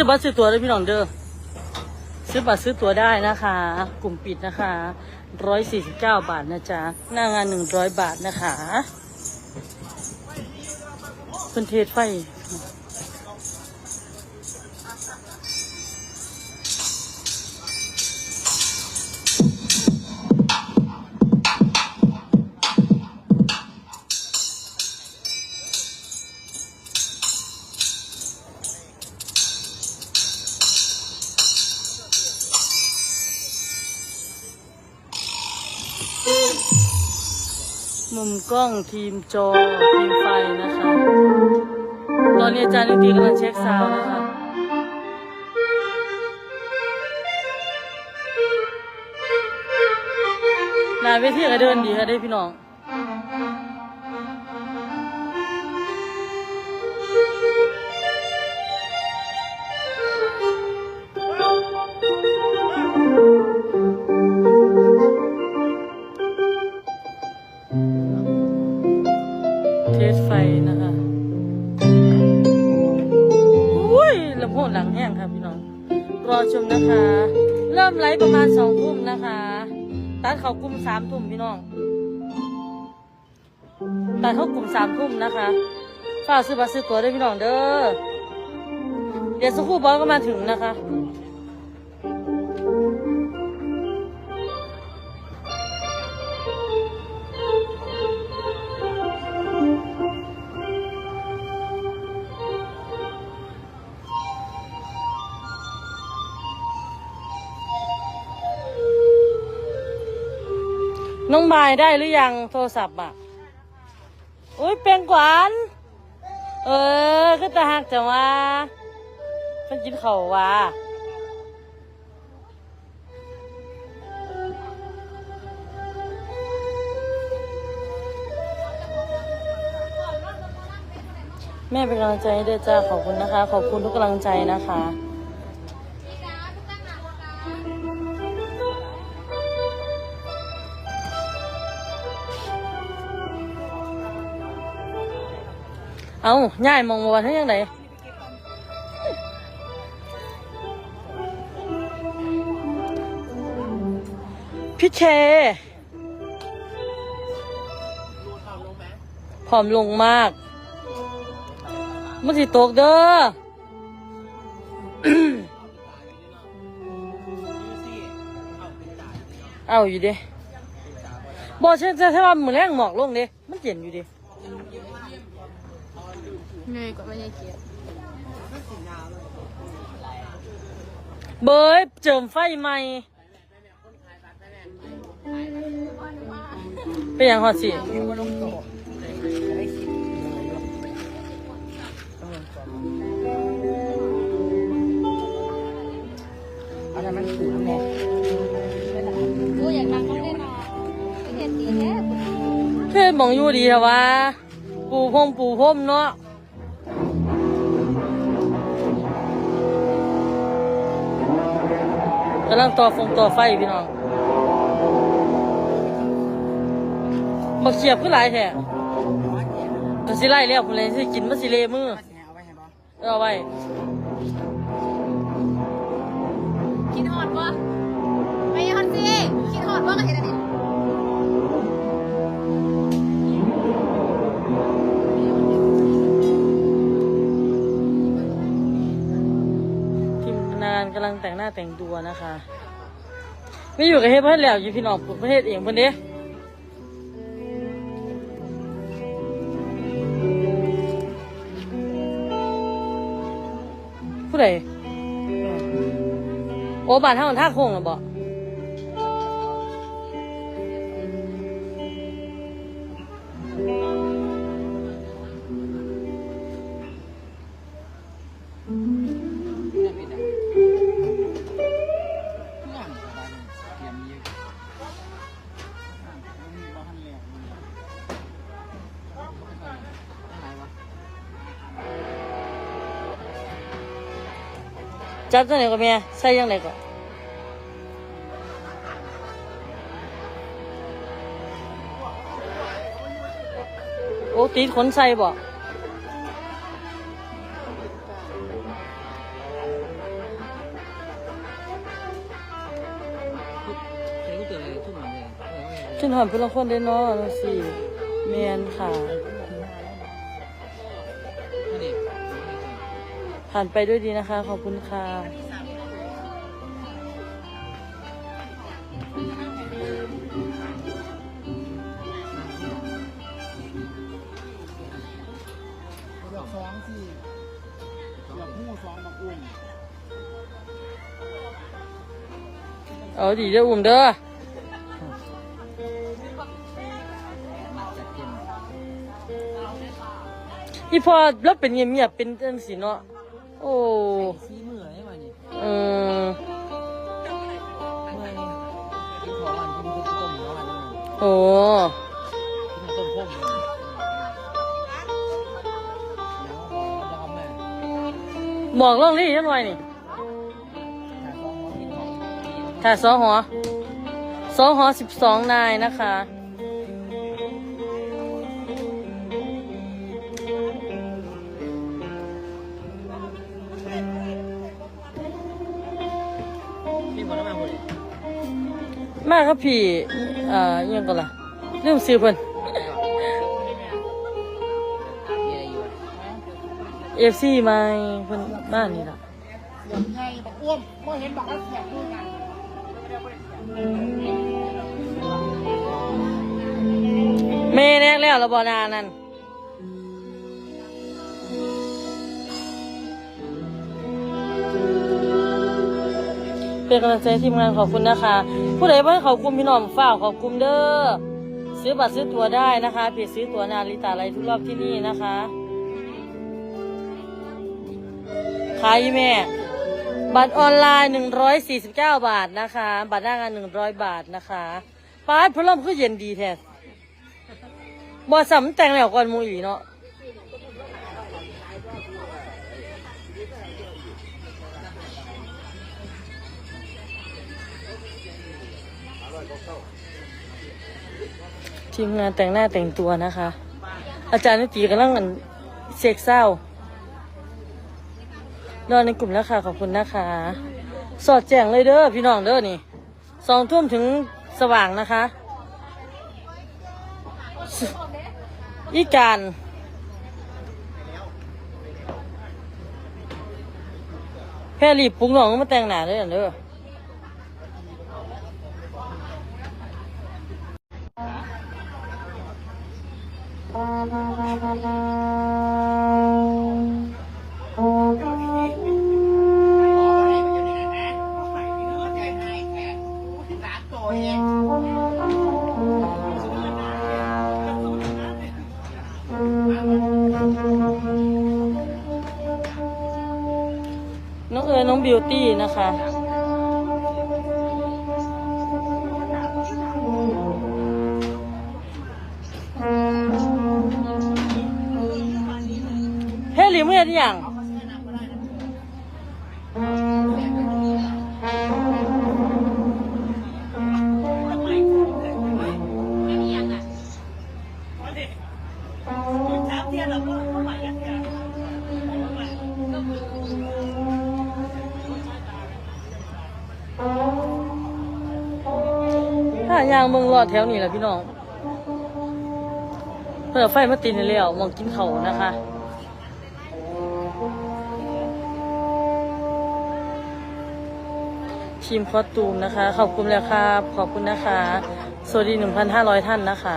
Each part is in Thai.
ซื้อบัตรซื้อตั๋วได้พี่น้องเด้อซื้อบัตรซื้อตั๋วได้นะคะ กลุ่มปิดนะคะร้อยสี่สิบเก้าบาทนะจ๊ะหน้างานหนึ่งร้อยบาทนะคะเป็นเทศไฟ กล้องทีมจอทีมไฟนะคะ ตอนนี้อาจารย์ดนตรีกำลังเช็คซาวด์นะคะนายเวทีก็เดินดีค่ะได้พี่น้อง เขากลุ่มสามทุ่มพี่น้องตัดเข้ากลุ่มสามทุ่มนะคะฝากซื้อบัตรซื้อตั๋วด้วยพี่น้องเด้อ เดี๋ยวสักครู่บอสก็มาถึงนะคะ น้องมายได้หรือยังโทรศัพท์อะ อุ้ยเป็นกวานเออก็ตาหักจังว่าเพิ่นกินเขาวว่า แม่เป็นกำลังใจให้ด้วยจ้าขอบคุณนะคะ ขอบคุณทุกกำลังใจนะคะ เอาง่ายมองวันให้ยังไงพี่เชผอมลงมาก มันสิตกเด้อเอาอยู่ดิบอกฉันจะถ้ว่ามือแรงหมอกลงดิมันเย็นอยู่ดิ เหนื่อยกว่าไม่ใช่เกียรติเบยเจิมไฟใหม่ เป็นอย่างหอดสิอะไรมันถูกแน่กูอยากนั่งก็ได้นอนไม่เห็นดีแท้เพื่อนมองอยู่ดีค่ะวะปูพรมปูพรมเนาะ กำลังต่อฟงต่อไฟพี่น้องมาเขียบขึ้นหลายแท้ก็สิไล่แล้วผมเลยสิกินมันสิเลมือเอาไว้คินหอดวะไม่หอดสิกินหอดวะก็เห็นอะไร แต่งหน้าแต่งตัวนะคะ ไม่อยู่กับเฮ็ดเพื่อนแล้วอยู่พี่น้องปลูกประเทศเองคนเด้ผู้ใดโอ้บาทเท่าท่าโค้งหรอบอก จับตังไหนก็แม่ใส่ยังไงก็โอ้ตีขนใส่บ่จนหอมเพื่อนละคนได้เนาะสิเมียนค่ะ ผ่านไปด้วยดีนะคะ ขอบคุณค่ะดอกสองสี่ดอกหูสองดอกอุ้มเอาดีเด้ออุ้มเด้อจัดเต็มอีพอแล้วเป็นเงียบๆเป็นจังสิเนาะ โอ้ซีมือได้มานี่เออเมื่อยกินของมันกินข้าวต้มเนาะอันนั้นโอ้กินข้าวต้มพ่มเลยแล้วพอดอมเลยบอกเรื่องนี้ยังไงนี่แต่ฟองเขากินของค่ะสอหอสอหอสิบสองนายนะคะ มากครับพี่เอ่ออิหยังก็ล่ะเรื่องซื้อเพิ่นมีอะไรอยู่เอฟซีมาเพิ่นบ้านนี่ล่ะเสียงไงบอกอ้วมเมื่อเห็นบอกว่าแขกด้วยกันเมแน่แล้วระบอนานั่นเป็นกำลังใจให้ทีมงานขอบคุณนะคะ ผู้ใดบ้านขอบคุณพี่น้องฝ้ากขอบคุณเด้อซื้อบัตรซื้อตั๋วได้นะคะเพจซื้อตั๋วนาริตาไรทุกรอบที่นี่นะคะขายแม่ บัตรออนไลน์149บเก้าบาทนะคะ บัตรหน้างาน100บาทนะคะป้าดพลัมก็เย็นดีแท้บอสำแต่งแล้วก่อนมูอีเนาะ ทีมงานแต่งหน้าแต่งตัวนะคะ อาจารย์นิติกำลังเสกเศร้ารอในกลุ่มแล้วค่ะขอบคุณนะคะ สอดแจ้งเลยเด้อพี่น้องเด้อนี่สองทุ่มถึงสว่างนะคะ อีการแพรรีบปรุงน้องมาแต่งหน้าเด้อเด้อ น้องเอ๋ยน้องบิวตี้นะคะ เมืองรอดแถวนี้แหละพี่น้องเพื่อไฟมาติดในเลี้ยวมองกินเขานะคะทีมคอสตูมนะคะ ขอบคุณแล้วครับขอบคุณนะคะ สวัสดี 1,500 ท่านนะคะ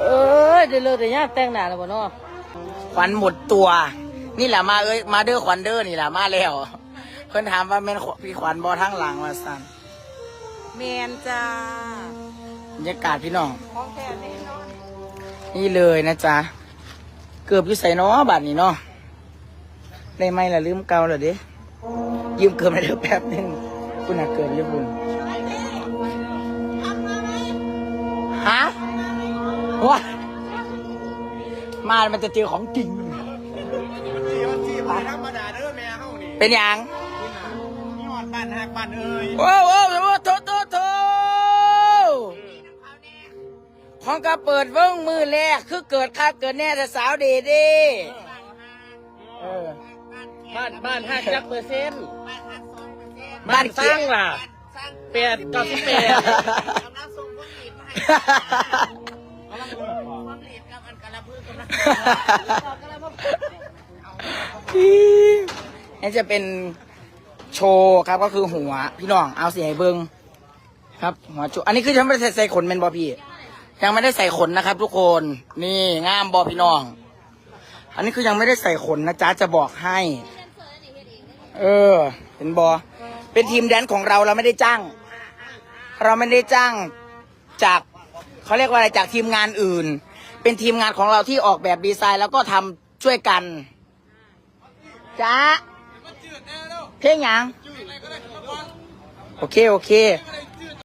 เออเดี๋ยวเลยแต่ยากแต่งหน้าแล้วบ่เนาะขวัญหมดตัว นี่แหละมาเอ้ยมาเด้อขวัญเด้อนี่แหละมาแล้วเพิ่นถามว่าแม่นพี่ขวัญบอทั้งหลังมาสั่นเมนจ้าบรรยากาศพี่น้องของแท้แน่นอนนี่เลยนะจ๊ะ เกือบอยู่ใส่น้อบัตรนี่เนาะได้ไหมล่ะลืมเกาเหรอเด้ยืมเกินมาเดี๋ยวแป๊บหนึง คุณอาเกินเญี่ปุ่นฮะว้ามามันจะเจอของจริง เป็นยังบ้านหักบ้านเอ้ยว้าวว้โวโทโทของกระเปิดเวิ้งมือแรกคือเกิดค่าเกิดแน่แต่สาวเดดีบ้านบ้านหักจักเปอร์เซ็นต์ บ้านสร้างล่ะแปดเก้าสิบแปดนี่จะเป็นโชว์ครับก็คือหัว พี่น้องเอาเสียให้เบิงครับหัวโชว์อันนี้คือยังไม่ได้ใส่ขนเป็นบอพี่ยังไม่ได้ใส่ขนนะครับ ทุกคนนี่งามบอพี่น้อง อันนี้คือยังไม่ได้ใส่ขนนะจ๊ะจะบอกให้ เออเป็นบอ เป็นทีมแดนของเราเราไม่ได้จ้าง เราไม่ได้จ้างจากเขาเรียกว่าอะไรจากทีมงานอื่น เป็นทีมงานของเราที่ออกแบบดีไซน์ แล้วก็ทำช่วยกันจ้าเพลงหยังโอเคโอเค